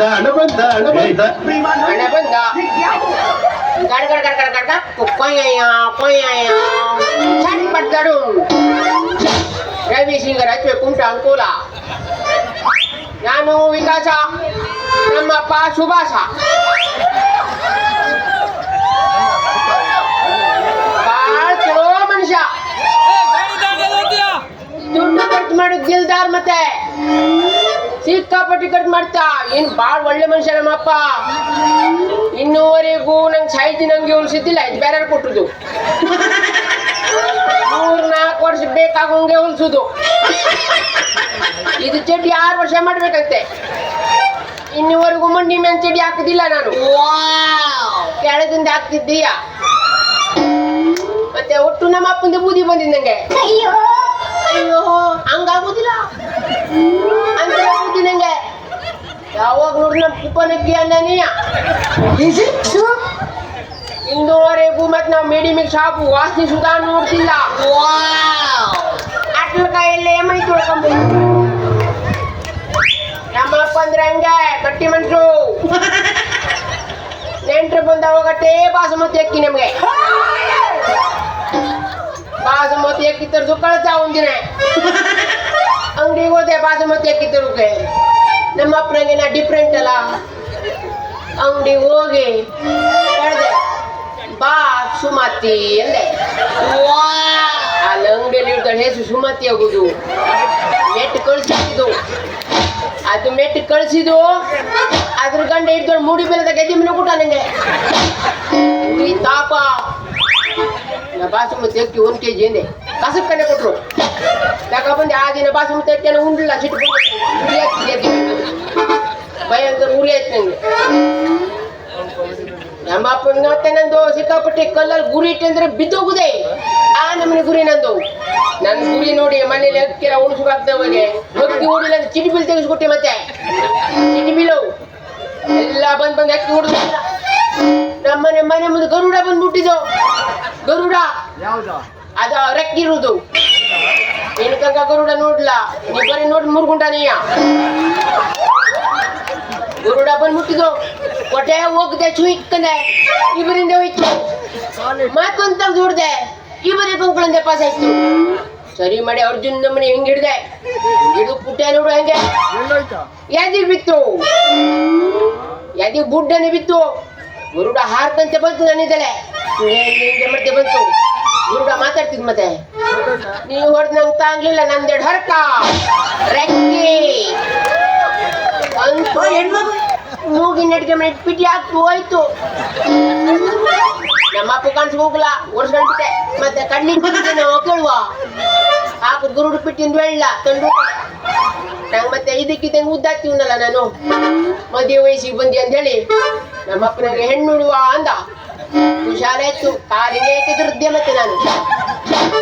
ಬಂದ ಹಣ ಬಂದ ಹಣ ಬಂದ ಹಣ ಬಂದ ಗಡ್ ಗಡ್ ಗಡ್ ಗಡ್ ಗಡ್ ಗಡ್ ಕೊಯ್ಯಯ್ಯ ಕೊಯ್ಯಯ್ಯ. ಚಟ್ಪಟ್ ಗಡು ರವಿ ಸಿಂಗ್ ರಚೆ ಕುಂಟ ಅನುಕೂಲ. ನಾನು ವಿಕಾಸ, ನಮ್ಮಪ್ಪ ಸುಭಾಸ. ಬಾಳ ಚಲೋ ಮನುಷ್ಯ. ದುಡ್ಡು ಖರ್ಚು ಮಾಡೋದು ದಿಲ್ದಾರ್ ಮತ್ತೆ. ಸಿಕ್ಕಾಪಟ್ಟಿ ಕಟ್ ಮಾಡ್ತಾ. ಏನ್ ಬಾಳ್ ಒಳ್ಳೆ ಮನುಷ್ಯ ನಮ್ಮಪ್ಪ. ಇನ್ನೂವರೆಗೂ ನಂಗೆ ಸಾಹಿತಿ ನಂಗೆ ಹೋಲಿಸಿದ್ದಿಲ್ಲ ಇದು ಬೇರೆ ಕೊಟ್ಟರು ಮೂರ್ ನಾಲ್ಕು ವರ್ಷ ಬೇಕಾಗಂಗೆ ಹೊಲ್ಸುದು. ಇದು ಚಡ್ಡಿ ಆರು ವರ್ಷ ಮಾಡ್ಬೇಕಂತೆ. ಇನ್ನೂವರೆಗೂ ಮಂಡಿ ಮೇಲೆ ಚಡ್ಡಿ ಹಾಕುದಿಲ್ಲ ನಾನು. ಕೆಳದಿಂದ ಹಾಕ್ತಿದ್ದೀಯ? ಮತ್ತೆ ಒಟ್ಟು ನಮ್ಮ ಅಪ್ಪಂದು ಬೂದಿ ಬಂದಿದ್ದಂಗೆ ಅಯ್ಯೋ ಹಂಗಾಗುದಿಲ್ಲ. ಯಾವಾಗ ನೋಡ್ರಿ ನಮ್ಮ ಕುಪ್ಪನಕ್ಕಿ ಅನ್ನನೀಯ ಇನ್ನೂವರೆಗೂ ಮತ್ತೆ ನಾವು ಮೆಡಿಮಿಕ್ ಶಾಪು ವಾಸನೆ ಸುಧಾ ನೋಡ್ತಿಲ್ಲ ಅಟ್ಲಕಾಯಲ್ಲೇ ಮೈ ತೊಳ್ಕೊಂಬೇಕು ನಮ್ಮಪ್ಪ ಅಂದ್ರೆ ಹಂಗೆ ಗಟ್ಟಿ ಮನ್ಸು ನೆಂಟ್ರು ಬಂದವಾಗಟ್ಟೇ ಬಾಸುಮತಿ ಅಕ್ಕಿ ನಮ್ಗೆ ಬಾಸುಮತಿ ಅಕ್ಕಿ ತರಿಸು ಕಳ್ಸ ಒಂದಿನ ಅಂಗಡಿಗೆ ಹೋದೆ ಬಾಸುಮತಿ ಅಕ್ಕಿ ತರೋಕೆ ನಮ್ಮ ಅಪ್ಪನಿಗೆ ನಾ ಡಿಫ್ರೆಂಟ್ ಅಲ್ಲ. ಅಂಗಡಿ ಹೋಗಿ ಹೇಳ್ದೆ ಬಾ ಸುಮತಿ ಅಂದೆ ಅಲ್ಲಿ ಅಂಗಡಿಯಲ್ಲಿ ಇರ್ತಾಳೆ ಹೆಸರು ಸುಮತಿ ಆಗುದು. ಮೆಟ್ಟು ಕಳಿಸಿದ್ದು. ಅದು ಮೆಟ್ಟು ಕಳಿಸಿದ್ದು. ಅದ್ರ ಗಂಡ ಇಡ್ದೋಳು ಮೂಡಿ ಬೆಲ್ಲದ ಗೆದ್ದೆ ಮೇಲೆ ಕೂಟ ನಂಗೆ. ಈ ತಾಪ. ನಾ ಬಾಸುಮತಿ ಅಕ್ಕಿ ಒಂದು ಕೆ ಜಿ ಎಂದೆ ಕಸಕ್ಕನೆ ಕೊಟ್ರು ಯಾಕ ಬಂದೆ ಆ ದಿನ ಬಾಸುಮತಿ ಅಕ್ಕಿಯನ್ನು ಉಂಡಿಲ್ಲ ಸಿಟ್ಟು ಭಯಂಕರ ಉರಿ ಆಯ್ತು ನಂಗೆ ನಮ್ಮ ಅಪ್ಪನ ಮತ್ತೆ ನಂದು ಸಿಕ್ಕಾಪಟ್ಟೆ ಕಲ್ಲಲ್ಲಿ ಗುರಿ ಇಟ್ಟಂದ್ರೆ ಬಿದ್ದೋಗುದೆ ಆ ನಮ್ಮನೆ ಗುರಿ ನಂದು ನನ್ನ ಗುರಿ ನೋಡಿ ಮನೇಲಿ ಅಕ್ಕಿರ ಉಳಿಸ್ಬಾರ್ದವಗೆ ಅಕ್ಕಿ ಓಡಿಲ್ಲ ಅಂದ್ರೆ ಚಿಟಿ ಬಿಲ್ ತೆಗೆಸ್ಕೊಟ್ಟೆ ಮತ್ತೆ ಚಿಟಿ ಬಿಲ್ಲು ಎಲ್ಲ ಬಂದ್ ಬಂದ್ ಹಕ್ಕಿ ಓಡಿದ ನಮ್ಮನೆ ಮನೆ ಮುಂದೆ ಗರುಡ ಬಂದ್ಬಿಟ್ಟಿದ್ದು ಗರುಡ ಅದ ರೆಕ್ಕಿರುವುದು ನೀನು ತನಕ ಗರುಡ ನೋಡ್ಲ? ನೀ ಬರೀ ನೋಡಿ ಮುರ್ಗುಂಟ ಗುರುಡ ಬಂದು ಬಂದ್ಬಿಟ್ಟಿದ್ದು ಹೊಟ್ಟೆ ಹೋಗದೆ ಚುಯ್ಕನೆ ಇಬ್ಬರಿಂದ ಹೋಯ್ತು. ಮತ್ತೊಂದು ತಂದು ಹೊಡ್ದೆ ಇಬ್ಬರಿ ಕೊಂಡ್ಕೊಂಡೆ ಪಾಸ್ ಆಯ್ತು. ಸರಿ ಮಾಡಿ ಅರ್ಜುನ್ ನಮ್ಮನೆ ಹೆಂಗ್ ಹಿಡ್ದೆ? ಹಿಡಿದು ಪುಟ್ಟೆ ನೋಡು ಹೆಂಗೆ. ಯಾದಿಗ್ ಬಿತ್ತು. ಯಾದಿಗ್ ಬುಡ್ಡನೆ ಬಿತ್ತು. ಗುರುಡ ಹಾರ್ಕಂತೆ ಬಂತು ನನ್ನಿದ್ದಲೆ ಹಿಂಗೆ ಮತ್ತೆ ಬಂತು? ಗುರುಡ ಮಾತಾಡ್ತಿದ್ ಮತ್ತೆ? ನೀವು ಹೊಡೆದ್ ನಂಗೆ ತಾಂಗ್ಲಿಲ್ಲ ನಂದೆರಡು ಹರ್ಕ. ರೆಕ್ಕಿ. ಅಂತೂ ಮೂಗಿನ ನಡಿಗೆ ಮನೆ ಪಿಟಿ ಹಾಕ್ತು ಹೋಯ್ತು. ನಮ್ಮ ಅಪ್ಪ ಕಾಣಿಸ್ ಹೋಗ್ಲ ಓಡಿಸ್ಕೊಂಡ್ಬಿಟ್ಟೆ ಮತ್ತೆ ಕಣ್ಣಿಗೆ ಬಿಟ್ಟು ನಾವು ಕೇಳುವ. ಹಾಕು ಗುರುಡು ಪಿಟ್ಟಿಂದ ಬೆಳ್ಳ ತಂದು ನಂಗೆ ಮತ್ತೆ ಇದಕ್ಕಿದ್ದಂಗೆ ಉದ್ದಾಕ್ತಿವ್ನಲ್ಲ ನಾನು. ಮದುವೆ ವಯಸ್ಸಿಗೆ ಬಂದಿ ಅಂತ ಹೇಳಿ ನಮ್ಮ ಅಪ್ಪನಿಗೆ ಹೆಣ್ಣು ಹುಡುವ ಅಂದ ಇತ್ತು ಕಾಲಿಗೆ ಮತ್ತೆ ನಾನು?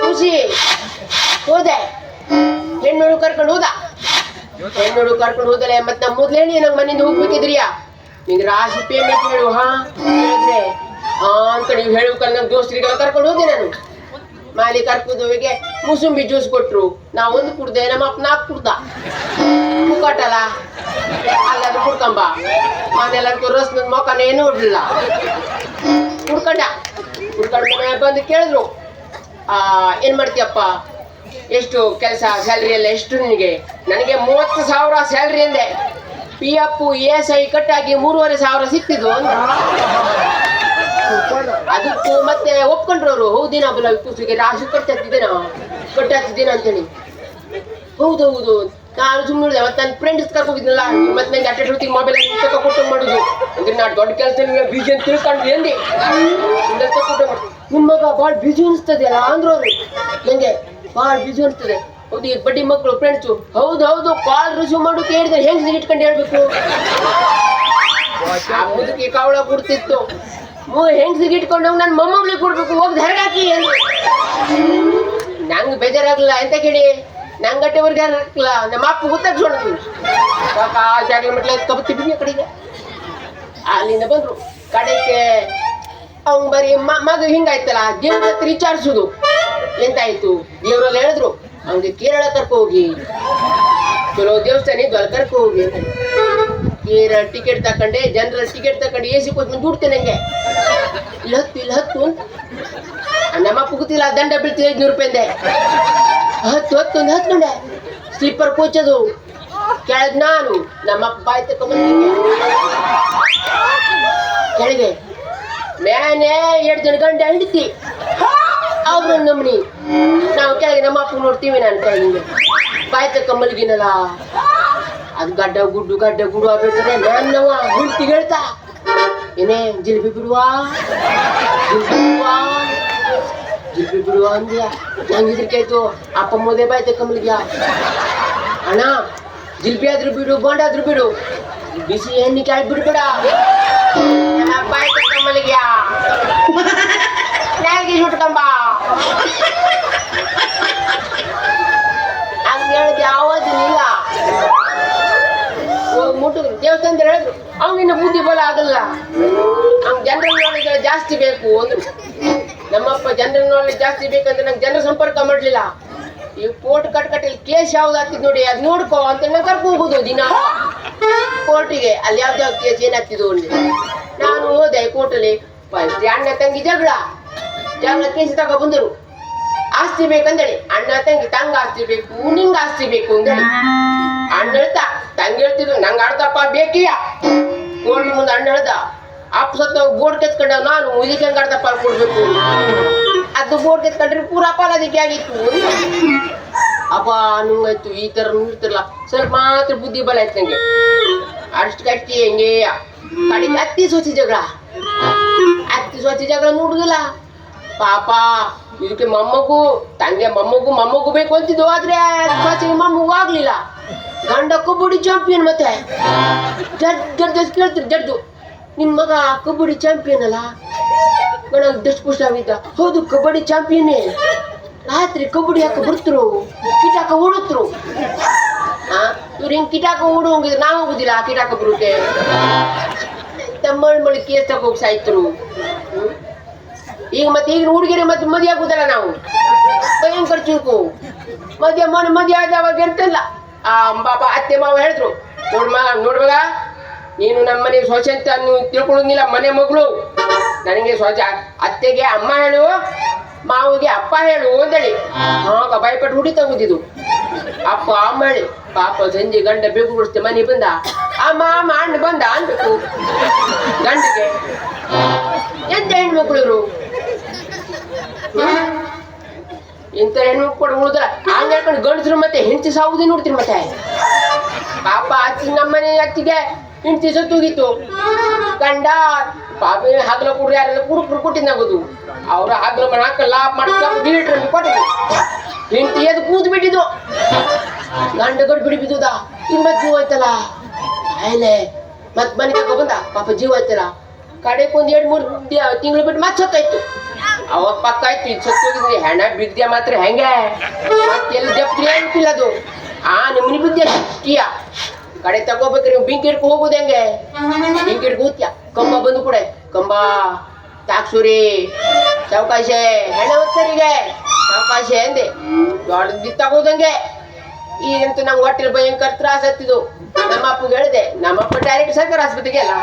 ಖುಷಿ ಹೋದೆ ಹೆಣ್ಣು ಕರ್ಕೊಂಡು ಹೋದ. ಹೆಣ್ಣು ಕರ್ಕೊಂಡು ಹೋದಲೆ ಮತ್ತೆ ನಮ್ಮ ಮೊದ್ಲು ಹೇಳಿ ನಂಗೆ ಮನೆಯಿಂದ ಹೋಗ್ಬೇಕಿದ್ರಿಯಾ? ನಿಂಗೆ ರಾಶಿ ಪೇಮೆಂಟ್ ಹೇಳು ಹಾ? ಹೇಳಿದ್ರೆ ಹಾ ಅಂತ ನೀವು ಹೇಳು ನನ್ನ ದೋಸ್ತರಿಗೆಲ್ಲ ಕರ್ಕೊಂಡು ಹೋದೆ ನಾನು. ಮಾಲಿ ಕರ್ಕುದುವಿಗೆ ಮುಸುಂಬಿ ಜ್ಯೂಸ್ ಕೊಟ್ರು. ನಾ ಒಂದು ಕುಡ್ದೆ ನಮ್ಮ ಅಪ್ಪ ನಾಲ್ಕು ಕುಡ್ದ. ಮುಕ್ಕಟ್ಟಲ್ಲ ಅಲ್ಲಾದ್ರೂ ಕುಡ್ಕಂಬ. ಮನೆಲ್ಲ ರಸ್ ನನ್ನ ಮೊಕನೇ ನೋಡ್ಲಿಲ್ಲ. ಕುಡ್ಕಂಡ. ಕುಡ್ಕೊಂಡ ಬಂದು ಕೇಳಿದ್ರು. ಏನ್ ಮಾಡ್ತೀಯಪ್ಪ? ಎಷ್ಟು ಕೆಲಸ ಸ್ಯಾಲ್ರಿ ಎಲ್ಲ ಎಷ್ಟು ನಿನಗೆ? ನನಗೆ ಮೂವತ್ತು ಸಾವಿರ ಸ್ಯಾಲ್ರಿ ಅಂದೆ. P F E S I ಕಟ್ಟಾಗಿ ಮೂರುವರೆ ಸಾವಿರ ಸಿಕ್ತಿದ್ವು ಅಂದ ಅದಕ್ಕೂ ಮತ್ತೆ ಒಪ್ಕೊಂಡ್ರು ಅವರು ಹೌದಿ ಬಲ ಕೂಸಿಗೆ ರಾಶಿ ಕಟ್ಟಾಗ್ತಿದ್ದೇನ ಕಟ್ಟಾಗ್ತಿದ್ದೇನ ಅಂತೇಳಿ. ಹೌದು ಹೌದು. ನಾನು ಸುಮ್ಮನೆ ಮತ್ತೆ ನನ್ನ ಫ್ರೆಂಡ್ಸ್ ಕರ್ಕೋಗಿದ್ನಲ್ಲ ಮತ್ತೆ ನಂಗೆ ಅಟ್ಟೆ ಹೊತ್ತಿಗೆ ಮೊಬೈಲ್ ತಕ್ಕ ಕೊಟ್ಟು ಮಾಡುದು. ಅಂದ್ರೆ ನಾ ದೊಡ್ಡ ಕೆಲಸ ಬೀಜ ಅಂತ ತಿಳ್ಕೊಂಡು ಎಂದಿ ನಿಮ್ಮ ಮಗ ಭಾಳ ಬಿಜಿ ಅನಿಸ್ತದೆ ಅಲ್ಲ ಅಂದ್ರು ಅವರು ನಂಗೆ ಭಾಳ ಬಿಜಿ ಅನಿಸ್ತದೆ. ಹೌದು ಈ ಬಡ್ಡಿ ಮಕ್ಕಳು ಫ್ರೆಂಡ್ಸು ಹೌದು ಹೌದು ಕಾಲ್ ರಿಸೀವ್ ಮಾಡು ಕೇಳಿದ್ರೆ ಹೆಂಗ್ ಇಟ್ಕೊಂಡು ಹೇಳ್ಬೇಕು? ಮುದುಕಿ ಕವಳ ಕೊಡ್ತಿತ್ತು. ಮೂ ಹೆಂಗ್ ಇಟ್ಕೊಂಡು ನನ್ನ ಮೊಮ್ಮಗಳಿಗೆ ಕೊಡ್ಬೇಕು ಹೋಗಿ ಹೊರಗಾಕಿ ಹಾಕಿ ನಂಗೆ ಬೇಜಾರಾಗ್ಲಿಲ್ಲ ಎಂತ ಕೇಳಿ? ನಂಗಟ್ಟೆ ಅವ್ರಿಗೆ ಹಾಕ್ಲ ನಮ್ಮ ಅಪ್ಪ ಗೊತ್ತಾಗ್ಸೋಣ ಪಾಪ ಆ ಜಾಗ ಮಟ್ಲ ಕಬತ್ತಿ ಬಿಡಿ ಕಡೆಗೆ. ಅಲ್ಲಿಂದ ಬಂದ್ರು. ಕಡೆಗೆ ಅವ್ನ್ ಬರೀ ಮಗ ಹಿಂಗಾಯ್ತಲ್ಲ ದೇವ್ರ ಹತ್ರ ವಿಚಾರಿಸುದು ಎಂತಾಯ್ತು? ದೇವ್ರಲ್ಲಿ ಹೇಳಿದ್ರು ಅವ್ನಿಗೆ ಕೇರಳ ಕರ್ಕೊ ಹೋಗಿ. ಚಲೋ ದೇವಸ್ಥಾನ ಅಲ್ಲಿ ಕರ್ಕೊ ಹೋಗಿ ಕೇರಳ ಟಿಕೆಟ್ ತಕೊಂಡೆ ಜನರಲ್ ಟಿಕೆಟ್ ತಕೊಂಡು ಎ ಸಿ ಕೂತ್ಕೊಂಡು ದುಡ್ತೇನೆ ನಂಗೆ ಇಲ್ಲಿ, ಹತ್ತು ಇಲ್ಲಿ, ಹತ್ತು. ನಮ್ಮ ಅಪ್ಪ ಗೊತ್ತಿಲ್ಲ, ದಂಡ ಬೀಳ್ತೀನಿ ಐದ್ನೂರು ರೂಪಾಯಿಂದೆ ಹತ್ತು ಹತ್ತು, ಒಂದು ಹತ್ಕೊಂಡೆ ಸ್ಲೀಪರ್ ಕೋಚದು ಕೆಳದ್ ನಾನು, ನಮ್ಮ ಅಪ್ಪ ಬಾಯ್ ತಕೊಂಡ್ಬಂದಿದ್ದೆ ಕೆಳಗೆ. ಮೇನೆ ಎರಡು ಜನ ಗಂಡ ಹಿಡಿತಿ. ಅವ್ರು ನಮ್ಮನಿ ನಾವು ಕೆಳಗೆ ನಮ್ಮ ಅಪ್ಪ ನೋಡ್ತೀವಿ ನಾನು ಕೆಳಗಿಂದ. ಬಾಯ್ ಕಮ್ಮಲ್ಗಿನಲ್ಲ. ಅದು ಗಡ್ಡ ಗುಡ್ಡು, ಗಡ್ಡ ಗುಡು ಆಗ್ಬೇಕಾದ್ರೆ ನಾನು ನಾವು ಹುಡ್ತಿ ಹೇಳ್ತಾ. ಏನೇ, ಜಿಲ್ಬಿ ಬಿಡುವಾ? ಜಿಲ್ಬಿ ಬಿಡುವ? ಜಿಲ್ಬಿ ಬಿಡುವ ಅಂದ್ಯ? ಹೆಂಗಿದ್ರಿಕಾಯ್ತು ಅಪ್ಪ ಮೋದೇ ಬಾಯ್ ಕಮ್ಮಲ್ಗಿಯ? ಅಣ್ಣ, ಜಿಲ್ಬಿ ಆದ್ರೂ ಬಿಡು, ಬಾಂಡ್ ಆದ್ರೂ ಬಿಡು. ಬಿಸಿ ಎಣ್ಣೆ ಕಾಯಿ ಬಿಡ್ಬೇಡ ನನ್ನ ಕಮ್ಮಲ್ಗಿಯ? ತಕೊಂಬಲ್ಗ್ಯಾ ನಾಲ್ಗೆ ಸುಟ್ಕೊಂಬ ಹಂಗ ಹೇಳಿದ್ ಯಾವತ್ತೂ ಇಲ್ಲ. ಹೋಗ್ ಮುಟ್ಟಿದ್ರು. ದೇವಸ್ಥಾನದ ಹೇಳಿದ್ರು ಅವನಿನ್ನ ಬುದ್ಧಿ ಬಲ ಆಗಲ್ಲ. ಅವ್ನ್ ಜನರಲ್ ನಾಲೆಜ್ ಜಾಸ್ತಿ ಬೇಕು. ಅಂದ್ರು. ನಮ್ಮಪ್ಪ ಜನರಲ್ ನಾಲೆಜ್ ಜಾಸ್ತಿ ಬೇಕಂದ್ರೆ ನಂಗೆ ಜನರ ಸಂಪರ್ಕ ಮಾಡಲಿಲ್ಲ. ಈ ಕೋರ್ಟ್ ಕಟ್ಕಟ್ಟಲ್ಲಿ ಕೇಸ್ ಯಾವ್ದು ಆಗ್ತಿದ್ ನೋಡಿ, ಅದ್ ನೋಡ್ಕೋ ಅಂತ ನಾನು ಕರ್ಕೊಂಡು ಹೋಗೋದು ದಿನ. ಕೋರ್ಟಿಗೆ ಅಲ್ಲಿ ಯಾವ್ದು ಕೇಸ್ ಏನಾಗ್ತಿದ್ವು ಅಂತ ನಾನು ಹೋದೆ ಕೋರ್ಟಲ್ಲಿ. ಫಸ್ಟ್ ಅಣ್ಣ ತಂಗಿ ಜಗಳ. ಜಗಳ ಕೇಸ್ ತಗೋ ಬಂದರು? ಆಸ್ತಿ ಬೇಕಂದೇಳಿ. ಅಣ್ಣ ತಂಗಿ, ತಂಗ ಆಸ್ತಿ ಬೇಕು, ನಿಂಗ ಆಸ್ತಿ ಬೇಕು ಅಂತೇಳಿ ಅಣ್ಣ ಹೇಳ್ತ ತಂಗಿ ಹೇಳ್ತಿದ್ರು, ನಂಗೆ ಅರ್ಧಪ್ಪ ಬೇಕೀಯ ಕೋರ್ಟ್ ಮುಂದೆ ಅಣ್ಣ ಹೇಳ್ದ, ಅಪ್ಪ ಸತ್ತ ಬೋರ್ಡ್ ಕೆತ್ಕೊಂಡ, ನಾನು ಇದಕ್ಕೆ ಹೆಂಗೆ ಅರ್ಧ ಕೊಡ್ಬೇಕು. ಅದು ಬೋರ್ಡ್ ಕೆತ್ಕೊಂಡ್ರೆ ಪೂರಾ ಅಪ್ಪ ಅದಕ್ಕೆ ಆಗಿತ್ತು. ಅಪ್ಪ ನುಂಗಾಯ್ತು. ಈ ತರ ಇರ್ತಿರಲ್ಲ ಸ್ವಲ್ಪ ಮಾತ್ರ ಬುದ್ಧಿ ಬಲ ಆಯ್ತು ನಂಗೆ. ಅಷ್ಟು ಕಟ್ಟಿ ಹೆಂಗೆ? ಕಡೆಗೆ ಅತ್ತಿ ಸೋಚಿ ಜಗಳ. ಅತ್ತಿ ಸೋಚಿ ಜಗಳ ನೋಡುದಿಲ್ಲ. ಪಾಪ, ಇದಕ್ಕೆ ಮೊಮ್ಮಗು ತಂಗೆ ಮೊಮ್ಮಗು, ಮೊಮ್ಮಗೂ ಬೇಕು ಅಂತಿದ್ದು ಆದ್ರೆ ಮೊಮ್ಮಗೂ ಆಗ್ಲಿಲ್ಲ. ಗಂಡ ಕಬಡ್ಡಿ ಚಾಂಪಿಯನ್ ಮತ್ತೆ. ಜಡ್ ಜಡ್ ಜಡ್ ಕೇಳ್ತಿರು ಜಡ್ದು. ನಿನ್ ಮಗ ಕಬಡ್ಡಿ ಚಾಂಪಿಯನ್ ಅಲ್ಲ? ಗಣ ದಷ್ಟು ಪುಷ್ಟ ಆಗಿದ್ದ ಹೌದು, ಕಬಡ್ಡಿ ಚಾಂಪಿಯನ್ನೇ ರಾತ್ರಿ ಕಬಡ್ಡಿ ಹಾಕ ಬಿಡ್ತರು ಕಿಟಾಕ ಓಡತ್ರು ಇವ್ರು ಹಿಂಗ್ ಕಿಟಾಕ ಓಡುವಂಗಿದ್ರೆ ನಾವು ಹೋಗುದಿಲ್ಲ ಕಿಟಾಕ ಬರೋಕೆ ತಮ್ಮಳ್ ಮಳಿ ಕೇಸ್ ತಗೋಗಿ ಸಾಯ್ತರು? ಈಗ ಮತ್ತೆ ಈಗ ಹುಡುಗಿರಿ ಮತ್ತೆ ಮದುವೆ ಆಗುದಲ್ಲ ನಾವು? ಭಯಂಕರ ಚುರುಕು ಮದುವೆ ಮನೆ ಮದುವೆ ಆದವಾಗ ಇರ್ತಲ್ಲ ಆ ಬಾಬ ಅತ್ತೆ ಮಾವ ಹೇಳಿದ್ರು ನೋಡ್ಮ ನೋಡ್ಬೇಕ ನೀನು ನಮ್ಮ ಮನೆ ಸ್ವಚ್ಛ ಅಂತ ನೀವು ತಿಳ್ಕೊಳ್ಳೋಂಗಿಲ್ಲ ಮನೆ ಮಗಳು. ನನಗೆ ಸ್ವಚ್ಛ ಅತ್ತೆಗೆ ಅಮ್ಮ ಹೇಳು ಮಾವಿಗೆ ಅಪ್ಪ ಹೇಳು ಅಂತೇಳಿ. ಆಗ ಭಯಪಟ್ಟು ಹುಡಿ ತಗೋದಿದ್ದು ಅಪ್ಪ ಅಮ್ಮ ಹೇಳಿ ಪಾಪ ಸಂಜೆ ಗಂಡ ಬೇಕು ಬಿಡಿಸ್ತೆ ಮನೆ ಬಂದ? ಅಮ್ಮ ಅಮ್ಮ ಅಣ್ಣ ಬಂದ? ಅನ್ಬೇಕು ಗಂಡಿಗೆ. ಎಂತ ಹೆಣ್ಮಕ್ಳು ಇಂಥ ಹೆಣ್ಣು ಕೂಡ ಉಳಿದ್ರ ಹಂಗ ಹೇಳ್ಕೊಂಡು ಗಂಡಸ್ರು ಮತ್ತೆ ಹೆಂಡತಿ ಸಾವುದೇ ನೋಡ್ತೀರಿ ಮತ್ತೆ. ಪಾಪ ಅಚ್ಚಿ ನಮ್ಮನೆ ಅತ್ತಿಗೆ ಹೆಂಡತಿ ಸತ್ತೋಗಿತ್ತು. ಗಂಡ ಪಾಪ ಹಗಲ ಕುಡ್ರಿ ಯಾರೆಲ್ಲ ಕುಡುಕ್ರು ಕೊಟ್ಟಿದ್ದಾಗೋದು ಅವ್ರ ಹಗಲ ಮನೆ ಹಾಕ ಲಾಭ ಮಾಡ್ಕೊಂಡು ಬೀಟ್ರಲ್ಲಿ ಕೊಟ್ಟಿದ್ದು ಹೆಂಡತಿ ಅದು ಕೂತ್ ಬಿಟ್ಟಿದ್ದು. ಗಂಡ ಗಡ್ ಬಿಡಿ ಬಿದ್ದುದ. ಇನ್ ಮತ್ ಜೀವ ಆಯ್ತಲ್ಲ? ಆಯ್ಲೆ ಮತ್ ಮನೆ ಬಂದ? ಪಾಪ ಜೀವ ಆಯ್ತಲ್ಲ? ಕಡೆಗೆ ಒಂದ್ ಎರಡ್ ಮೂರ್ ತಿಂಗಳು ಬಿಟ್ಟು ಮತ್ತೆ ಸತ್ತಾಯ್ತು ಅವಾಗ ಪಕ್ಕ ಆಯ್ತು, ಇದು ಸತ್ತೋಗಿದ್ರಿ ಹೆಣ ಬಿದ್ದೆ ಮಾತ್ರ ಹೆಂಗೆ? ಎಲ್ಲ ಜಪ್ತಿ ಅಂತಿಲ್ಲ ಅದು. ಆ, ನಿಮ್ಮನಿ ಬಿದ್ದೆ ಕಿಯ ಕಡೆ ತಗೋಬೇಕ್ರಿ ಬಿಂಕಿ ಹಿಡ್ಕೊ ಹೋಗುದು ಹೆಂಗೆ? ಬಿಂಕಿ ಹಿಡ್ಕೊ ಕಂಬ ಬಂದು ಕೂಡ. ಕಂಬ ತಾಕ್ಸೂರಿ ಚೌಕಾಶೆ. ಹೆಣ ಹೊತ್ತರಿಗೆ ಚೌಕಾಶೆ ಅಂದೆ. ದೊಡ್ಡದಿ ತಗೋದಂಗೆ ಈಗಂತೂ ನಂಗೆ ಹೊಟ್ಟೆಲಿ ಭಯಂಕರ ತ್ರಾಸ ಹತ್ತಿದ್ದು ನಮ್ಮ ಅಪ್ಪಗೆ ಹೇಳಿದೆ, ನಮ್ಮಪ್ಪ ಡೈರೆಕ್ಟ್ ಸರ್ಕಾರ ಆಸ್ಪತ್ರೆಗೆ ಅಲ್ಲ,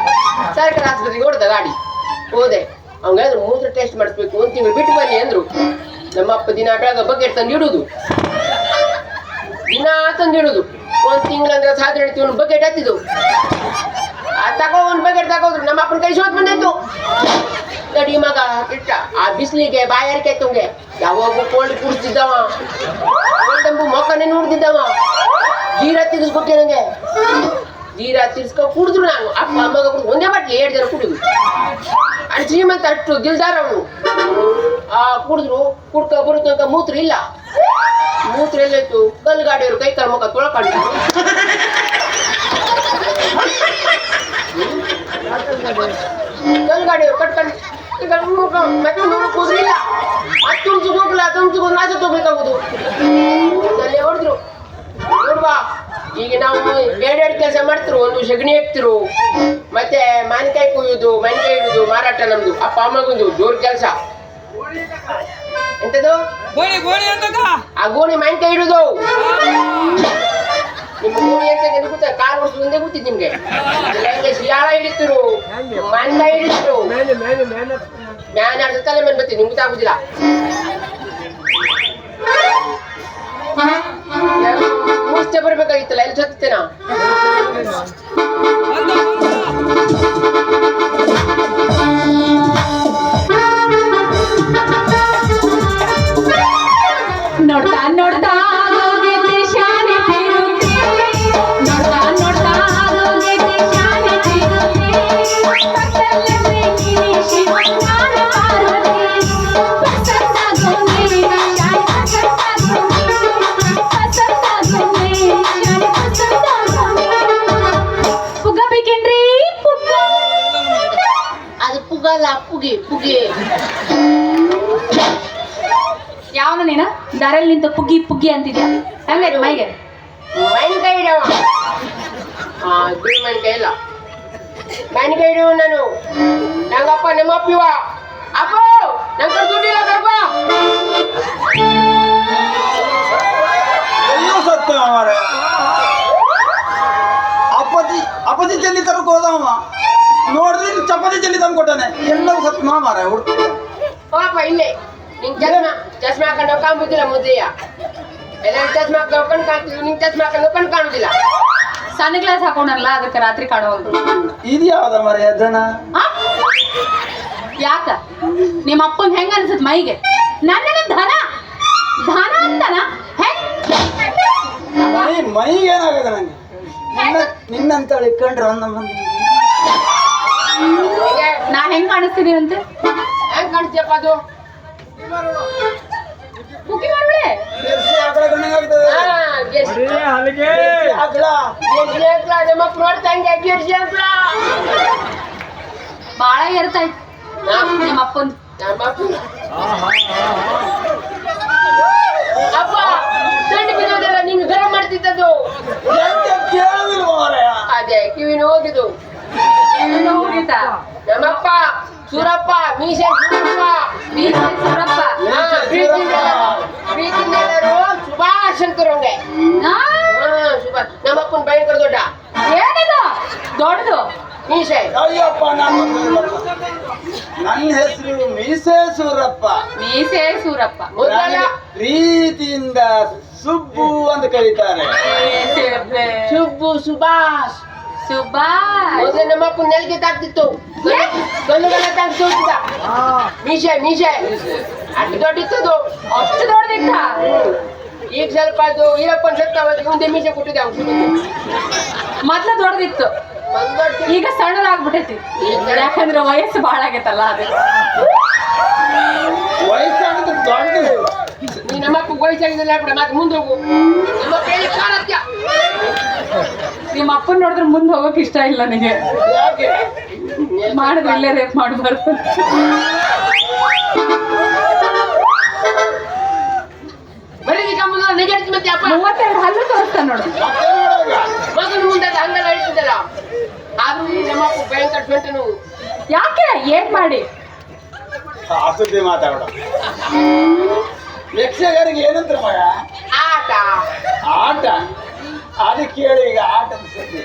ಸರ್ಕಾರ ಆಸ್ಪತ್ರೆಗೆ ಹೊಡೆದ ಗಾಡಿ. ಹೋದೆ. ಅವ್ನು ಹೇಳಿದ್ರು, ಮೂತ್ರ ಟೆಸ್ಟ್ ಮಾಡಿಸ್ಬೇಕು ಒಂದು ತಿಂಗಳು ಬಿಟ್ಟು ಬನ್ನಿ ಅಂದ್ರು. ನಮ್ಮಪ್ಪ ದಿನ ಬೆಳಗ್ಗೆ ಬಕೆಟ್ ತಂದು ಇಡುದು. ದಿನ ತಂದು ಇಡುದು. ಒಂದು ತಿಂಗಳಂದ್ರೆ ಸಾಧಾರಣ ತಿಂಗಳು ಬಕೆಟ್ ಹತ್ತಿದ್ದು. ಆ ತಗೋ ಒಂದು ಬಕೆಟ್ ತಗೋದ್ರು ನಮ್ಮ ಅಪ್ಪನ ಕೈ ಸೋತ್ ಬಂದಿತ್ತು ಗಡಿ ಮಗ ಇಟ್ಟ ಆ ಬಿಸಿಲಿಗೆ, ಬಾಯಾರಿಕೆ ತುಂಗೆ ಯಾವಾಗ ಕೋಲ್ಡ್ ಕುಡಿಸ್ತಿದ್ದವ. ಕೋಲ್ಡಂಬು ಮೊಕ್ಕನೆ ನೋಡ್ತಿದ್ದವ. ಜೀರ ತಿರ್ಸ್ಕೊಟ್ಟೆ ನನಗೆ. ಜೀರ ತಿರ್ಸ್ಕೊ ಕುಡಿದ್ರು ನಾನು. ಅಪ್ಪ ಅಮ್ಮಗ ಕುಡಿದು ಒಂದೇ ಬಾಟ್ಲಿ ಎರಡು ಜನ ಕುಡಿದ್ರು. ಅಲ್ಲಿ ಶ್ರೀಮಂತ ಅಷ್ಟು ಗಿಲ್ದಾರ ಅವನು. ಆ, ಕುಡಿದ್ರು. ಕುಡ್ಕ ಬರೋ ಮೂತ್ರ ಇಲ್ಲ. ಮೂತ್ರ ಎಲ್ಲಾಯ್ತು. ಕಲ್ಲು ಗಾಡಿಯವರು ಕೈ ಕಾಲು ಮುಖ ತೊಳ್ಕೊಂಡು. ಕಲ್ಲು ಗಾಡಿಯವರು ಕಟ್ಕೊಂಡು. ಈಗ ಮತ್ತೆ ನೋಡು ಕೂದ್ರಿಲ್ಲ ಅದು ತುಂಬ್ಸಿಗೆ ಹೋಗಲ್ಲ ತುಂಬ್ಸಿಗೆ ನಾಚ ತಗೋಬೇಕಾಗುದು ಅಲ್ಲೇ ಹೊಡೆದ್ರು. ನೋಡ್ವಾ. ಈಗ ನಾವು ಎರಡೆರಡು ಕೆಲಸ ಮಾಡ್ತಿರು ಒಂದು ಸಗಣಿ ಹಾಕ್ತಿರು ಮತ್ತೆ ಮಾವಿನಕಾಯಿ ಕುಯ್ಯುದು ಮಾವಿನಕಾಯಿ ಇಡುದು ಮಾರಾಟ ನಮ್ದು. ಅಪ್ಪ ಅಮ್ಮಗೊಂದು ಜೋರ್ ಕೆಲಸ. ಎಂತದು? ಗೋಣಿ ಗೋಣಿ ಅಂತಕ ಆ ಗೋಣಿ ಮಾವಿನಕಾಯಿ ಇಡುದು ನಿಮ್ಮ ಗೋಣಿ ಅಂತ ಗೊತ್ತ ವರ್ಷ ಮುಂದೆ ನಿಮ್ಗೆ. ಶಿಯಾಳ ಹಿಡಿತರು. ಮಣ್ಣ ಹಿಡಿತರು. ಮ್ಯಾನ್ ಆಡ್ದ ತಲೆ ಮೇಲೆ ಬರ್ತೀನಿ ನಿಮ್ಗೆ ಗೊತ್ತಾಗುದಿಲ್ಲ ಮುಚ್ಚ ಬರ್ಬೇಕಾಗಿತ್ತಲ್ಲ ಎಲ್ಲಿ ಸತ್ತೇನಾ ನೋಡ್ತಾ ನೋಡ್ತಾ. ನಿಂತು ಪುಗ್ಗಿ ಪುಗ್ಗಿ ಅಂತಿದ್ದೆ ಹಂಗೆ ಮೈಗೆ? ಮೆಣಕಾಯಿ ಇಡವ ಹಾ ಬಿಳಿ ಮೆಣಕಾಯಿ ಇಲ್ಲ ಮೆಣಕಾಯಿ ಇಡುವ ನಾನು ನಂಗಪ್ಪ ನಮ್ಮ ಅಪ್ಪಿವ ಅಪ್ಪ ನಂಗೆ ದುಡ್ಡಿಲ್ಲ ಕಪ್ಪ ಅಯ್ಯೋ ಸತ್ತ ಮಾರೆ. ಅಪ್ಪತಿ ಅಪ್ಪತಿ ಚೆಲ್ಲಿ ತರಕ್ ಹೋದವ. ನೋಡಿದ್ರೆ ಚಪಾತಿ ಜಲ್ಲಿ ತಂದು ಕೊಟ್ಟಾನೆ. ಎಲ್ಲವೂ ಸತ್ ಮಾ ಮಾರ ಹುಡುಕ ಪಾಪ ಇಲ್ಲೇ. ನಿಂಗೆ ಚಸ್ಮಾ ಚಸ್ಮಾ ಹಾಕೊಂಡು ಕಾಣುದಿಲ್ಲ ಮುದ್ದೆಯ ಎಲ್ಲ ಚಸ್ಮಾ ಹಾಕೊಂಡು ಕಾಣ್ತೀವಿ ನಿಂಗೆ ಚಸ್ಮಾ ಹಾಕೊಂಡು ಕಣ್ ಕಾಣುದಿಲ್ಲ ಸಣ್ಣ ಗ್ಲಾಸ್ ಹಾಕೊಂಡಲ್ಲ ಅದಕ್ಕೆ ರಾತ್ರಿ ಕಾಣುವ ಇದು ಯಾವ್ದ ಮರೆ ದನ ಆ? ಯಾಕ? ನಿಮ್ಮ ಅಪ್ಪನ್ ಹೆಂಗ ಅನ್ಸತ್ ಮೈಗೆ? ನನ್ನ ಧನ? ಧನ ಅಂತನ? ಹೆಂಗ್? ಮೈ ಮೈಗೆ ಏನಾಗದ ನಂಗೆ? ನಿನ್ನ ನಿನ್ನಂತ ಇಟ್ಕೊಂಡ್ರೆ ಒಂದ ಮಂದಿ ಹೀಗೆ ನಾ ಹೆಂಗ್ ಕಾಣಿಸ್ತೀನಿ ಅಂತ? ಹೆಂಗ್ ಕಾಣಿಸ್ತೀಯಪ್ಪ ಅದು? ಬುಕ್ಕಿ ಮಾಡ್ಬಿಡೆ? ಬಾಳ ಏರ್ತೈತ್ ನಿಮ್ಮ ಅಪ್ಪನ್ ನಮ್ಮ ಅಪ್ಪ ಅಪ್ಪ ಸಣ್ಣ ಬಿದ್ದೋದಲ್ಲ ನೀನು ಗರಂ ಮಾಡ್ತಿದ್ದದ್ದು. ಅದೇ ಕಿವಿನ ಹೋಗಿದ್ದು ಕಿವಿನ ಹೋಗಿತ್ತ ನಮ್ಮಪ್ಪ ಸೂರಪ್ಪ ಮೀಸೆ ಸೂರಪ್ಪ ಮೀಸೆ ಸೂರಪ್ಪ. ಎಲ್ಲರೂ ಸುಭಾಷ್ ಅಂತಾರೆ ಹಾ? ಸುಭಾಷ್ ನಮ್ಮಪ್ಪನ ಭಯಂಕರ ದೊಡ್ಡ. ಏನಿದು? ದೊಡ್ಡದು? ಮೀಸೆ. ಅಯ್ಯಪ್ಪ ನಮ್ಮ ನನ್ನ ಹೆಸರು ಮೀಸೆ ಸೂರಪ್ಪ. ಮೀಸೆ ಸೂರಪ್ಪ. ಪ್ರೀತಿಯಿಂದ ಸುಬ್ಬು ಅಂತ ಕರೀತಾರೆ. ಮೀಸೆ ಸುಬ್ಬು ಸುಭಾಷ್. ಸುಬ್ಬಾಯ್ ಮೊದಲು ನಮ್ಮಪ್ಪನ ನೆಲಕ್ಕೆ ತಾಕ್ತಿತ್ತು ಗಲ್ಲುಗಳ ತಾಕ್ತಿ ಹೋಗ್ತಿದ್ದ ಮೀಸೆ ಮೀಸೆ ಅಷ್ಟು ದೊಡ್ಡ ಇತ್ತದು ಅಷ್ಟು ದೊಡ್ಡದಿತ್ತ ಈಗ ಸ್ವಲ್ಪ ಅದು ಈರಪ್ಪನ ಸತ್ತ ಅವತ್ತಿಗೆ ಮುಂದೆ ಮೀಸೆ ಕೊಟ್ಟಿದ್ದೆ ಅವ್ನು ಸುಮ್ಮನೆ ಮೊದ್ಲ ದೊಡ್ಡದಿತ್ತು ಬಂದ್ಬಿಟ್ಟು ಈಗ ಸಣ್ಣದಾಗ್ಬಿಟ್ಟೈತಿ. ಯಾಕಂದ್ರೆ ವಯಸ್ಸು ಭಾಳ ಆಗೈತಲ್ಲ ಅದು. ವಯಸ್ಸಾಗಿದ್ದು ದೊಡ್ಡದು. ನೀ ನಮ್ಮಪ್ಪ ವಯಸ್ಸಾಗಿದ್ದಲ್ಲ ಬಿಡ ಮತ್ತೆ ಮುಂದೆ ಹೋಗು. ನಮ್ಮ ಕೈಲಿ ಕಾಣತ್ಯ. ನಿಮ್ಮ ಅಪ್ಪನ ನೋಡಿದ್ರೆ ಮುಂದೆ ಹೋಗೋಕೆ ಇಷ್ಟ ಇಲ್ಲ ನನಗೆ ಮಾಡಿದ್ರೆ ಇಲ್ಲೇ ರೇಪ್ ಮಾಡ್ಬಾರ್ದು. ಬರೀ ಮುಂದೆ ನೆಗೆಡ್ತಿ ಮತ್ತೆ ಅಪ್ಪ. ಮೂವತ್ತೆರಡು ಹಲ್ಲು ತೋರಿಸ್ತಾನ ನೋಡು. ಮಗನ ಮುಂದೆ ಹಂಗೆಲ್ಲ ಆದ್ರೂ ಈ ನಮ್ಮಪ್ಪ ಭಯಂಕರ ಸ್ವೆಂಟನು ಯಾಕೆ? ಏನ್ ಮಾಡಿ? ಆ ಸುದ್ದಿ ಮಾತಾಡ. ಯಕ್ಷಗಾರಿಗೆ ಏನಂತ ಮಗ ಆಟ. ಆಟ? ಅದಕ್ಕೆ ಕೇಳಿ ಈಗ ಆಟ ಸುದ್ದಿ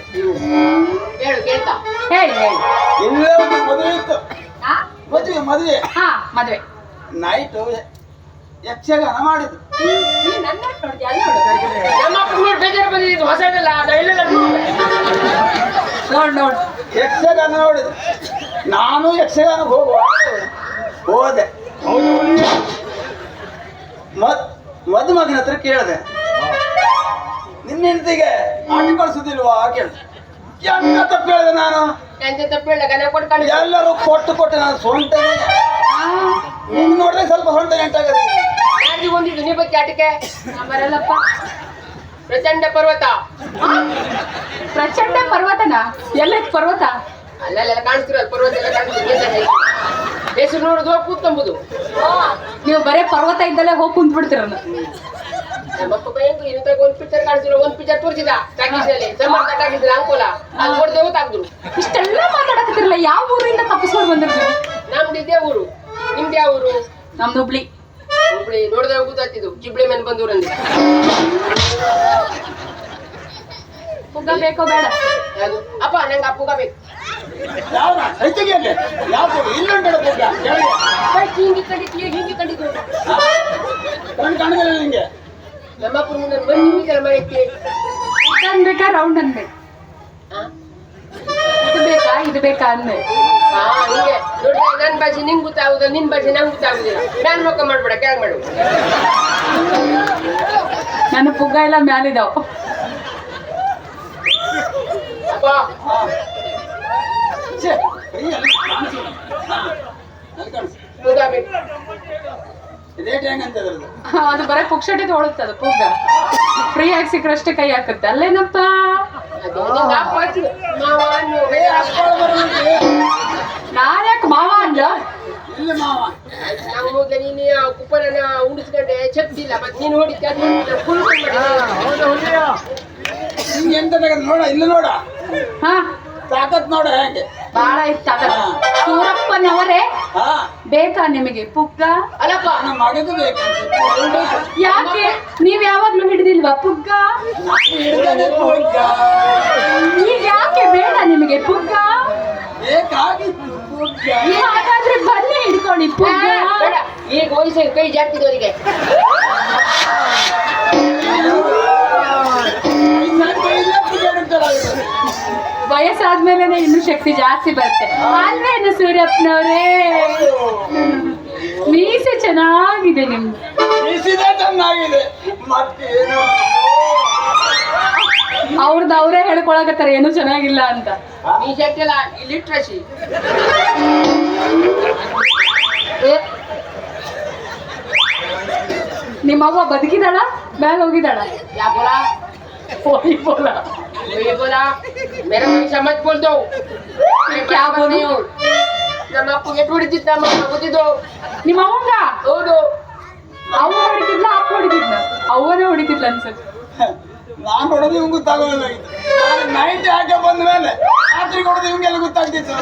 ಹೇಳು ಕೇಳ್ತಾ. ಹೇಳಿ ಹೇಳಿ. ಇಲ್ಲೇ ಒಂದು ಮದುವೆ ಇತ್ತು. ಆ? ಮದುವೆ ಮದುವೆ. ಹಾ ಮದ್ವೆ. ನೈಟು ಯಕ್ಷಗಾನ ಮಾಡಿದ್ರು ನಮ್ಮಪ್ಪ ನೋಡಿ. ಬೇಜಾರು ಬಂದಿದ್ದು ಹೊಸದಲ್ಲ ಅದು ಎಲ್ಲೆಲ್ಲ ನೋಡ್ ನೋಡ್. ಯಕ್ಷಗಾನ ನೋಡಿದೆ ನಾನು ಯಕ್ಷಗಾನಕ್ಕೆ ಹೋಗುವ. ಹೋದೆ. ಮದ್ ಮದುಮಗನ ಹತ್ರ ಕೇಳಿದೆ. ನಿನ್ನ ಹೆಂಡತಿಗೆ ಆಟ ಕಳಿಸುದಿಲ್ವಾ ಕೇಳಿದೆ. ಎಂತ ತಪ್ಪು ಹೇಳಿದೆ ನಾನು? ಎಂತ ತಪ್ಪು ಹೇಳ ಗನ ಕೊಡ್ಕೊಂಡು ಎಲ್ಲರೂ ಕೊಟ್ಟು ಕೊಟ್ಟು ನಾನು ಸೊಂಟನೆ. ನಿನ್ ನೋಡಿದ್ರೆ ಸ್ವಲ್ಪ ಸೊಂಟ ಅಂತ ಯಾರಿಗೆ ಒಂದಿದ್ದು ನೀ ಬತ್ತಿ ಆಟಕ್ಕೆ ಬರಲ್ಲಪ್ಪ ಪ್ರಚಂಡ ಪರ್ವತ? ಪ್ರಚಂಡ ಪರ್ವತನ? ಎಲ್ಲ ಪರ್ವತ? ಅಲ್ಲೆಲ್ಲ ಕಾಣಿಸ್ತಿರಲ್ಲ ಪರ್ವತ ಎಲ್ಲ ಕಾಣಿಸ್ತಿರ ಹೆಸರು ನೋಡುದು ಹೋಗಿ ಕೂತ್ಕೊಂಬುದು. ನೀವು ಬರೇ ಪರ್ವತ ಇದ್ದಲ್ಲೇ ಹೋಗಿ ಕುಂತ್ ಬಿಡ್ತೀರ ನಮ್ಮಪ್ಪ ಭಯಂಕರ ಇಂತ ಒಂದ್ ಪಿಕ್ಚರ್ ಕಾಣಿಸಿಲ್ಲ ಒಂದ್ ಪಿಕ್ಚರ್ ತೋರಿಸಿದ ಟಾಕೀಸ್ ಸಮರ್ಥ ಟಾಕೀಸ್ ಅಂಕೋಲ. ಅದು ನೋಡ್ದೆ ಹೋಗ್ತಾಗ್ದು ಇಷ್ಟೆಲ್ಲ ಮಾತಾಡಕತ್ತಿರಲ್ಲ ಯಾವ ಊರಿಂದ ತಪ್ಪಿಸ್ಕೊಂಡು ಬಂದಿರ್ತೀವಿ ನಮ್ದು ಇದೇ ಊರು. ನಿಮ್ದು ಯಾವ ಊರು? ನಮ್ದು ಹುಬ್ಳಿ. ಹುಬ್ಳಿ ನೋಡ್ದೆ ಗೊತ್ತಾಗ್ತಿದ್ದು ಜಿಬ್ಳಿ ಮೇಲೆ ಬಂದೂರಂದ್ರೆ ಪುಗ್ಗ ಬೇಕೋ ಬೇಡ. ಯಾವುದು? ಅಪ್ಪ ನಂಗೆ ಆ ಬೇಕು. ಯಾವ ಹೆಚ್ಚಿಗೆ ಯಾವ ಪುಗ್ಗ? ಹಿಂಗೆ ಈಗ ಕಾಣದಿಲ್ಲ ನಿಂಗೆ. ನಮ್ಮ ಬಂದಿದ್ದಲ್ಲ ಮನೆಗೆ ಉದ್ದ ಅನ್ಬೇಕಾ ರೌಂಡ್ ಅನ್ಬೇಕು ಹಾ ಇದು ಬೇಕಾ? ಇದು ಬೇಕಾ ಅಂದೆ ಹಾ ಹಿಂಗೆ. ನೋಡ್ದೆ ನನ್ನ ಭಾಷೆ ನಿಂಗೆ ಗೊತ್ತಾಗುದಿಲ್ಲ ನಿನ್ನ ನಂಗೆ ಗೊತ್ತಾಗುದಿಲ್ಲ. ನಾನು ರೊಕ್ಕ ಮಾಡ್ಬೇಡ ಕ್ಯಾಂಗ್ ಮಾಡು ನನ್ನ ಪುಗ್ಗ ಎಲ್ಲ ಮ್ಯಾಲಿದಾವ್ ಅದು ಬರೀ ಪುಕ್ಷಟೆ ತೊಗೊಳುತ್ತೆ ಪುಗ್ಗ. ಫ್ರೀ ಆಗಿ ಸಿಕ್ಕರಷ್ಟೇ ಕೈ ಹಾಕುತ್ತೆ. ಅಲ್ಲೇನಪ್ಪ? ಹಚ್ಚು. ಮಾವ ಅಂದ ಇಲ್ಲಿ ಮಾವ. ನಾವು ಹೋದ್ರೆ ನೀನು ಕುಪ್ಪರನ್ನ ಉಡಿಸ್ಕೊಂಡೆ. ಚಪ್ಪಿಲ್ಲ ಮತ್ತೆ ನೀನು ಹೊಡಿತ ಹಿಂಗೆ ಎಂತ ನೋಡ. ಇಲ್ಲ ನೋಡ. ಹಾ. ತಾಕತ್ ನೋಡ ಹೇಗೆ. ಬಾಳ ಇಷ್ಟ ಸೂರಪ್ಪನವರೇ ಬೇಕಾ ನಿಮಗೆ ಪುಗ್ಗ? ಅಲ್ಲಪ್ಪ ನನ್ನ ಮಗದು ಬೇಕಂತ. ಯಾಕೆ? ನೀವ್ ಯಾವಾಗ್ಲೂ ಹಿಡಿದಿಲ್ವಾ ಪುಗ್ಗ. ಈಗ ಯಾಕೆ ಬೇಡ ನಿಮಗೆ ಪುಗ್ಗ. ಹಾಗಾದ್ರೆ ಬನ್ನಿ ಹಿಡ್ಕೊಳ್ಳಿ ಪುಗ್ಗ. ಈಗ ವಯಸ್ಸಿಗೆ ಕೈ ಜಾಸ್ತಿದವರಿಗೆ ನನ್ನ ವಯಸ್ಸಾದ್ಮೇಲೆ ಇನ್ನು ಶಕ್ತಿ ಜಾಸ್ತಿ ಬರುತ್ತೆ. ಅಲ್ವೇನು ಸೂರ್ಯಪ್ಪನವ್ರೇ ಮೀಸೆ ಚೆನ್ನಾಗಿದೆ ನಿಮ್ದು. ಅವ್ರದ್ದು ಅವರೇ ಹೇಳ್ಕೊಳಕತ್ತಾರೆ ಏನು ಚೆನ್ನಾಗಿಲ್ಲ ಅಂತ. ಇಲಿಟ್ರಸಿ ನಿಮ್ಮವ್ವ ಬದುಕಿದಾಳ? ಮ್ಯಾಲ ಹೋಗಿದಾಳ? ಯಾವ ಹೋಗಿಬೋಲ मेरा पैसा मत बोल दो मैं क्या बराबर बोलूं? नहीं हूँ ನಮ್ಮ ಅಪ್ಪಗೆ ಹೊಡಿತಿದ್ದ ನಮ್ಮ ಅಪ್ಪ ಗೊತ್ತಿದ್ದು ನಿಮ್ಮ ಅವಂಗ ಹೌದು ಅವ್ವ ಹೊಡಿತಿದ್ಲ ಅಪ್ಪ ಹೊಡಿತಿದ್ಲ ಅವ್ವನೇ ಹೊಡಿತಿದ್ಲ ಅನ್ಸುತ್ತೆ ನಾನು ಹೊಡೆದು ಇವಂಗ್ ಗೊತ್ತಾಗೋದಿಲ್ಲ ನಾನು ನೈಟ್ ಹಾಕಿ ಬಂದ ಮೇಲೆ ರಾತ್ರಿ ಹೊಡೆದು ಇವಂಗೆಲ್ಲ ಗೊತ್ತಾಗ್ತಿತ್ತು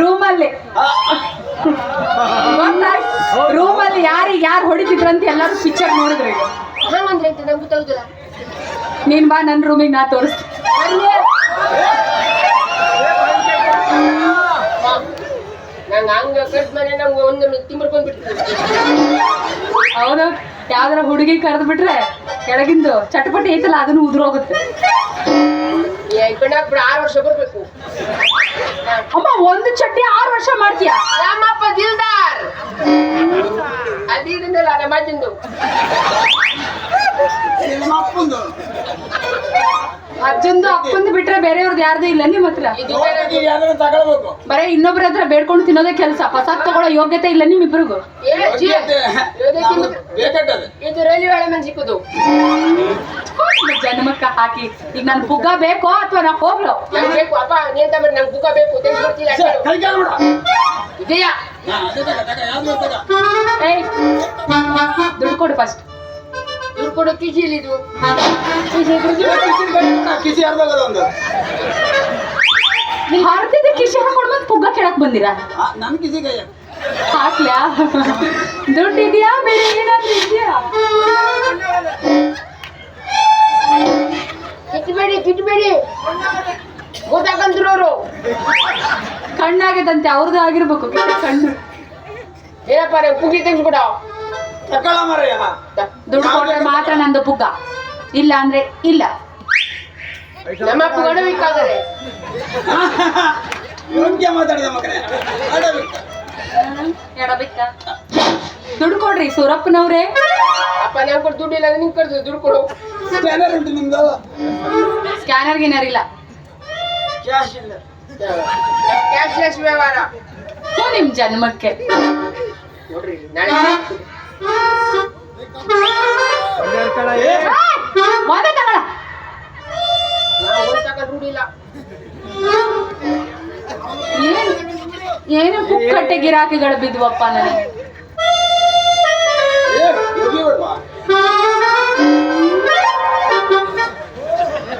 ರೂಮಲ್ಲಿ ಆ, ರೂಮಲ್ಲಿ ಯಾರಿಗೆ ಯಾರು ಹೊಡಿತಿದ್ರಂತ ಎಲ್ಲರೂ ಪಿಕ್ಚರ್ ನೋಡಿದ್ರು ಈಗ ಹಂಗಂದ್ರೆ ಅಂತ ನಂಗೆ ಗೊತ್ತಾಗುದಿಲ್ಲ ನೀನ್ ಬಾ ನನ್ನ ರೂಮಿಗೆ ನಾ ತೋರಿಸ್ತೀನಿ ನಂಗೆ ಹಂಗ ಕಟ್ ಮನೆ ನಮ್ಗೆ ಒಂದು ತಿಂಬರ್ಕೊಂಡ್ ಬಿಟ್ಟಿದ್ರು ಹೌದು, ಯಾವ್ದಾರ ಹುಡುಗಿ ಕರೆದು ಬಿಟ್ರೆ ಕೆಳಗಿಂದು ಚಟಪಟಿ ಐತಲ್ಲ, ಅದನ್ನು ಉದುರೋಗುತ್ತೆ. ಕಣ್ಣಾಕ್ಬಿಡ ಆರು ವರ್ಷ ಬರ್ಬೇಕು. ಅಮ್ಮ ಒಂದು ಚಟ್ನಿ ಆರು ವರ್ಷ ಮಾಡ್ತೀಯ? ರಾಮಪ್ಪ ದಿಲ್ದಾರ್. ಅದಿದ್ದಲ್ಲ ನಮ್ಮ ಅಜ್ಜಂದು. ಅಜ್ಜಂದು ಅಪ್ಪಂದು ಬಿಟ್ರೆ ಬೇರೆಯವ್ರದ್ದು ಯಾರ್ದು ಇಲ್ಲ ನಿಮ್ಮ ಹತ್ರ. ಬರೀ ಇನ್ನೊಬ್ರ ಹತ್ರ ಬೇಡ್ಕೊಂಡು ತಿನ್ನೋದೇ ಕೆಲಸ. ಪಸಾಕ್ ತಗೊಳ್ಳೋ ಯೋಗ್ಯತೆ ಇಲ್ಲ ನಿಮ್ಮಿಬ್ರಿಗೂ. ಇದು ರೈಲ್ವೆ ಹಳೆ ಮನೆ ಸಿಕ್ಕುದು ಜನ್ಮಕ್ಕ ಹಾಕಿ. ಈಗ ನನ್ ಪುಗ್ಗ ಬೇಕೋ ಅಥವಾ ನಾ ಹೋಗ್ಲೋ. ನಂಗೆ ಬೇಕು ಅಪ್ಪ ನೀ ಅಂತ ಮಾಡಿ ನಂಗೆ ದುಃಖ ಬೇಕು ತೆಗೆದ್ಬಿಡ್ತಿಲ್ಲ ಇದೆಯಾ ದುಡ್ಡು ಕೊಡು ಫಸ್ಟ್ ದುಡ್ಡು ಕೊಡು ಕಿಸಿಲಿ ಇದು. ಕಿಸಿ ಒಂದು. ಹರ್ದಿದ್ದ ಕಿಶೆ ಹಾಕೊಂಡ್ ಬಂದ್ ಪುಗ್ಗ ಕೆಳಕ್ ಬಂದಿರಾ? ನನ್ ಕಿಸಿ ಕೈಯ ಹಾಕ್ಲ್ಯಾ ದುಡ್ಡು ಇದೆಯಾ ಬೇರೆ ಏನಾದ್ರು ಇದೆಯಾ? ಕಿಟ್ಬೇಡಿ ಕಿಟ್ಬೇಡಿ ಗೊತ್ತಾಗಂದ್ರು ಕಣ್ಣಾಗೈತಂತೆ ಕಣ್ಣಾಗದಂತೆ ಅವ್ರದ್ದು ಆಗಿರ್ಬೇಕು ಕಣ್ಣು. ಏನಪ್ಪ ರೀ ಪುಗ್ಗಿ ತೆಗೆಸ್ಬಿಡ ಮರಯ್ಯ ದುಡ್ಡು ಕೊಟ್ರೆ ಮಾತ್ರ ನಂದು ಪುಗ್ಗ. ಇಲ್ಲ ಅಂದ್ರೆ ಇಲ್ಲ. ನಮ್ಮ ಯೋಗ್ಯ ಮಾತಾಡಿದ ಮಗನೇ. ಆಡಬೇಕು ಎಡಬಿಕ್ಕ. ದುಡ್ಡು ಕೊಡ್ರಿ ಸೂರಪ್ಪನವ್ರೆ. ಅಪ್ಪ ನಂಗೆ ಕೊಟ್ಟು ದುಡ್ಡು ಇಲ್ಲ ನಿಂಗೆ ಕರ್ದು ದುಡ್ಡು ಕೊಡು. ಸ್ಕ್ಯಾನರ್ ಉಂಟು ನಿಮ್ದು? ಸ್ಕ್ಯಾನರ್ ಗಿನರ್ ಇಲ್ಲ ಕ್ಯಾಶ್ ಇಲ್ಲ. ಕ್ಯಾಶ್ಲೆಸ್ ವ್ಯವಹಾರ. ಹ್ಞೂ ನಿಮ್ ಜನ್ಮಕ್ಕೆ. ನೋಡ್ರಿ ನಾಳೆ ಒಂದೇ ತಗಳ. ನಾವು ಒಂದು ತಗೊಂಡು ಇಲ್ಲ. ಏನು ಏನು ಪುಕ್ಕಟ್ಟೆ ಗಿರಾಕಿಗಳು ಬಿದ್ವಪ್ಪ ನನಗೆ. ಏ, ಯೋಗಿ ಬಿಡ್ವಾ?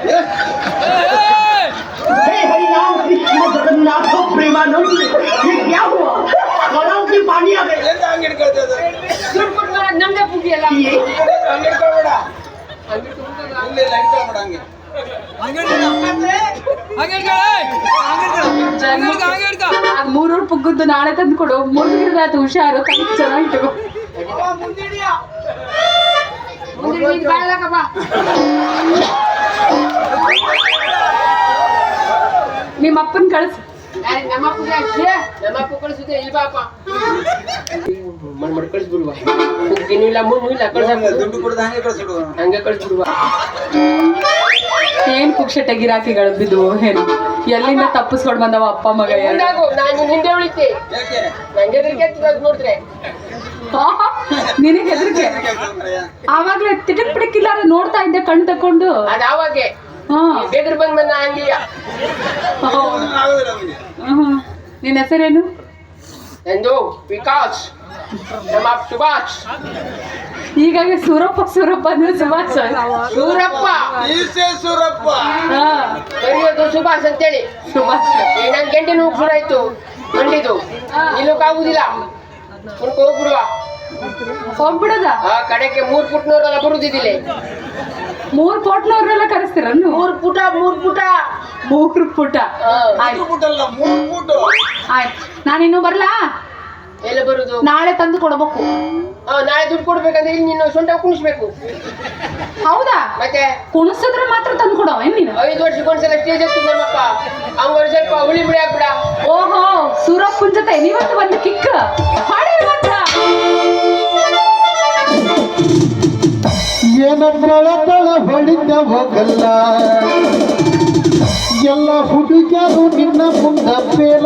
ಏ, हे हरिनाम कृष्ण जगन्नाथ प्रेमानंद ये क्या हुआ गलाव में पानी आ गया ಎಂತ ಹಂಗ್ ಹಿಡ್ಕೊಳ್ತದೆ? ದುಡ್ಡು ಕೊಟ್ಟು ಬರೋದು ನಮ್ದೇ ಪುಗಿ ಅಲ್ಲ ಹಂಗ್ ಹಿಡ್ಕೊಳ್ಬೇಡ. ಹಂಗೆ ತುಮ್ಕದ. ಇಲ್ಲ, ಇಲ್ಲ, ಹಿಡ್ಕೊಳ್ಬೇಡ ಹಂಗೆ. ಅದ್ ಮೂರೂರು ಪುಗ್ಗದ್ದು ನಾಳೆ ತಂದು ಕೊಡು ಮುರಿದಿರ್ದಾತು ಹುಷಾರು ಕೈ ಚೆನ್ನಾಗಿಟ್ಟು ನಿಮ್ಮ ಅಪ್ಪನ್ ಕಳ್ಸು ನಮ್ಮ ಅಪ್ಪ ಕಳಿಸಿದ್ರೆ ಇಲ್ವಾಪ ಮಣ್ ಮಾಡಿ ಕಳಿಸ್ಬಿಡುವ. ಮುಗ್ಗಿನೂ ಇಲ್ಲ ಮುನ್ನೂ ಇಲ್ಲ ಕಳ್ಸ ದುಡ್ಡು ಕೊಡದ ಹಂಗೆ ಕಳ್ಸಿಡು ಹಂಗೆ ಕಳಿಸ್ಬಿಡುವ. ಏನ್ ಪುಕ್ಷಟ ಗಿರಾಕಿಗಳು ಬಿದ್ದು ಏನು? ಎಲ್ಲಿಂದ ತಪ್ಪಿಸ್ಕೊಂಡ್ ಬಂದವ ಅಪ್ಪ ಮಗ ನಾನು ಹಿಂದೆ ಉಳಿತೆ. ಯಾಕೆ? ನಂಗೆ ಹೆದರಿಕೆ ನೋಡಿದ್ರೆ. ನಿನಗೆ ಹೆದರಿಕೆ ಆವಾಗ್ಲೇ ತಿಟಕ್ ಪಿಡಕ್ಕಿಲ್ಲ ನೋಡ್ತಾ ಇದ್ದೆ ಕಣ್ ತಕೊಂಡು ಅದು ಆವಾಗೆ. ಹಾ. ಬೇಗರು ಬಂದ್ ಬಂದ ಹಂಗೆ. ಆಗುದಿಲ್ಲ ನಿನ್ ಹೆಸರೇನು? ಎಂದು ವಿಕಾಸ್. ಸುಭಾಷ್. ಹೀಗಾಗಿ ಸೂರಪ್ಪ ಸೂರಪ್ಪ ಅಂದ್ರೆ ಸುಭಾಷ್. ಸೂರಪ್ಪ. ಸೂರಪ್ಪ. ಹಾ. ಕರೆಯೋದು ಸುಭಾಷ್ ಅಂತೇಳಿ. ಸುಭಾಷ್. ನನ್ನ ನನ್ ಗಂಟೆ ನೋವು ಶುರು ಆಯ್ತು. ಕಂಡಿದ್ದು ನಿಲ್ಲಕ್ಕಾಗುದಿಲ್ಲ ಕುಣ್ಕೊ ಹೋಗ್ಬಿಡುವ. ಹೋಗ್ಬಿಡದ ಆ ಕಡೆಗೆ ಮೂರ್ ಪುಟ್ನವರೆಲ್ಲ ಬರುದಿದ್ದಿಲ್ಲ. ಮೂರ್ ಕೋಟ್ನವ್ರೆಲ್ಲ ಕರೆಸ್ತೀರ ಮೂರ್ ಪುಟ ಮೂರ್ ಪುಟ. ಮೂರು ಪುಟ. ಆಯ್ತು ಆಯ್ತು. ನಾನಿನ್ನು ಬರ್ಲಾ? ಎಲ್ಲ ಬರುದು? ನಾಳೆ ತಂದು ಕೊಡಬೇಕು. ಆ, ನಾಳೆ ದುಡ್ಡು ಕೊಡ್ಬೇಕಂದ್ರೆ ಇಲ್ಲಿ ನೀನು ಸೊಂಟ ಕುಣಿಸ್ಬೇಕು. ಹೌದಾ? ಮತ್ತೆ? ಕುಣಿಸಿದ್ರೆ ಮಾತ್ರ ತಂದು ಕೊಡವ ಏನ್ ನೀನು. ಐದು ವರ್ಷಕ್ಕೊಂದ್ಸಲ ಸ್ಟೇಜ್ ಹತ್ತಿದ್ ನಮ್ಮಪ್ಪ ಅವ್ನ ಸ್ವಲ್ಪ ಹುಳಿ ಬಿಡಿ ಹಾಕ್ಬಿಡ ಓಹೋ ಸೂರಪ್ಪನ್ ಜೊತೆ ನೀವತ್ತು ಬಂದು ಕಿಕ್ ಹಾಡಿ ಮಾತ್ರ. ಏನಂದ್ರಳ ತಳ ಹೊಡಿತ ಹೋಗಲ್ಲ. ಎಲ್ಲ ಹುಡುಗರು ನಿನ್ನ ಮುಂದ ಬೇಲ